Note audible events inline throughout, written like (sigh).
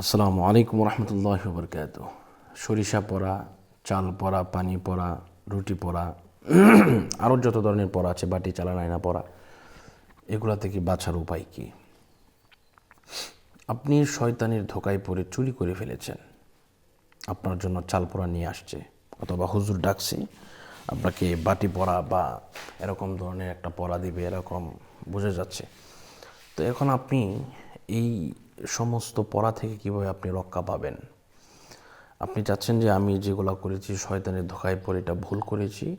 আসসালামু আলাইকুম রহমতুল্লাহ বরকাত সরিষা পড়া, চাল পড়া, পানি পড়া, রুটি পড়া, (clears throat) আরও যত ধরনের পড়া আছে, বাটি, চালা, নাইনা পড়া, এগুলা থেকে বাঁচার উপায় কি? আপনি শয়তানের ধোকায় পড়ে চুরি করে ফেলেছেন। আপনার জন্য চাল পোড়া নিয়ে আসছে, অথবা হুজুর ডাকছে, আপনাকে বাটি পড়া বা এরকম ধরনের একটা পড়া দিবে, এরকম বোঝা যাচ্ছে। তো এখন আপনি এই সমস্ত পড়া থেকে কীভাবে আপনি রক্ষা পাবেন? আপনি চাচ্ছেন যে আমি যেগুলো করেছি শয়তানের ধোকায় পড়ে এটা ভুল করেছি,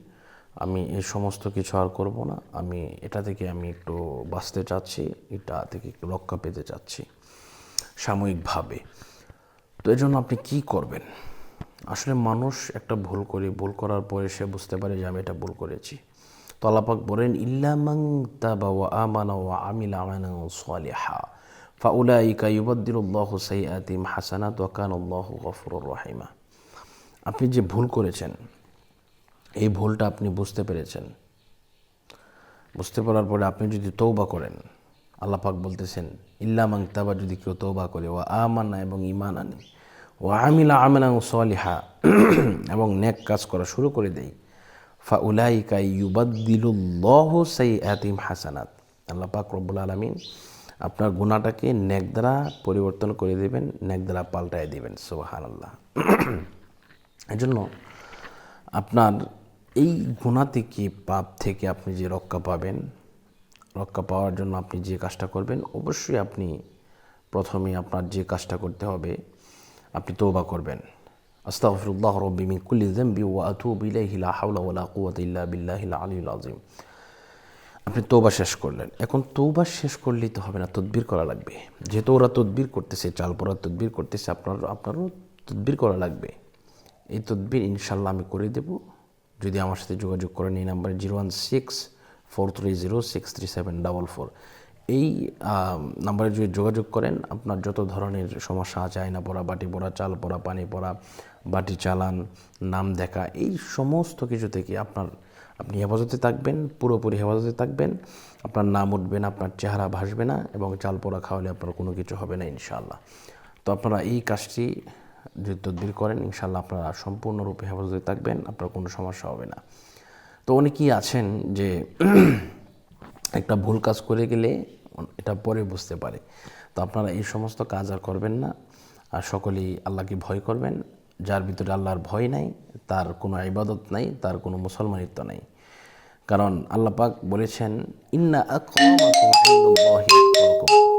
আমি এই সমস্ত কিছু আর করব না, আমি এটা থেকে আমি একটু বাঁচতে চাচ্ছি, এটা থেকে একটু রক্ষা পেতে চাচ্ছি সাময়িকভাবে। তো এই জন্য আপনি কি করবেন? আসলে মানুষ একটা ভুল করে, ভুল করার পরে সে বুঝতে পারে যে আমি এটা ভুল করেছি। তো আল্লাপাক বলেন ইল্লামাং তাবা ওয়া আমানা আমিলা আমানা সালিহা। ফাউলাইকা ইউবাদ্দিলুল্লাহু সাইয়াতিম হাসানাত ওয়া কানাল্লাহু গফুরুর রহিমা আপনি যে ভুল করেছেন, এই ভুলটা আপনি বুঝতে পেরেছেন। বুঝতে পারার পরে আপনি যদি তৌবা করেন, আল্লাহ পাক বলতেছেন, ইল্লা মাংতাবা যদি কেউ তৌবা করে ও আমানা এবং ইমান আনে ও আমিলা আমিনা সলিহা এবং নেক কাজ করা শুরু করে দেয় ফা উলাইকা ইউবাদ্দিলুল্লাহ সাই হাসানাত আল্লাহ পাক রব্বুল আলমিন আপনার গুণাটাকে নেক দ্বারা পরিবর্তন করে দেবেন, নেক দ্বারা পাল্টায় দেবেন সোহান আল্লাহ এই জন্য আপনার এই গুণা থেকে, পাপ থেকে আপনি যে রক্ষা পাবেন, রক্ষা পাওয়ার জন্য আপনি যে কাজটা করবেন, অবশ্যই আপনি প্রথমে আপনার যে কাজটা করতে হবে, আপনি তৌবা করবেন। আস্তাগফিরুল্লাহ রব্বি মিন কুল্লি যামবি ওয়া আতুবু ইলাইহি, লা হাওলা ওয়া ইল্লা আপনি তৌবা শেষ করলেন। এখন তৌবা শেষ করলেই তো হবে না, তদবির করা লাগবে। যেহেতু ওরা তদবির করতেছে, চাল পড়া তদবির করতেছে, আপনার আপনারও তদবির করা লাগবে। এই তদবির ইনশাল্লাহ আমি করে দেব। যদি আমার সাথে যোগাযোগ করেন, এই নাম্বারে zero one six four three zero six three seven double four. এই নাম্বারে যদি যোগাযোগ করেন, আপনার যত ধরনের সমস্যা আছে, আয়না পড়া, বাটি পড়া, চাল পড়া, পানি পড়া, বাটি চালান, নাম দেখা, এই সমস্ত কিছু থেকে আপনার আপনি হেফাজতে থাকবেন, পুরোপুরি হেফাজতে থাকবেন, আপনার নাম উঠবে না, আপনার চেহারা ভাসবে না এবং চাল পোড়া খাওয়ালে আপনার কোনো কিছু হবে না ইনশাআল্লাহ। তো আপনারা এই কাজটি যদি তদবির করেন, ইনশাআল্লাহ আপনারা সম্পূর্ণরূপে হেফাজতে থাকবেন, আপনার কোনো সমস্যা হবে না। তো অনেকেই আছেন যে একটা ভুল কাজ করে গেলে এটা পরে বুঝতে পারে। তো আপনারা এই সমস্ত কাজ আর করবেন না। আর সকলেই আল্লাহকে ভয় করবেন, যার ভিতরে আল্লাহর ভয় নাই তার কোনো ইবাদত নাই তার কোনো মুসলমানিত্ব নাই। কারণ আল্লাপাক বলেছেন ইন্না আক্রমাকুম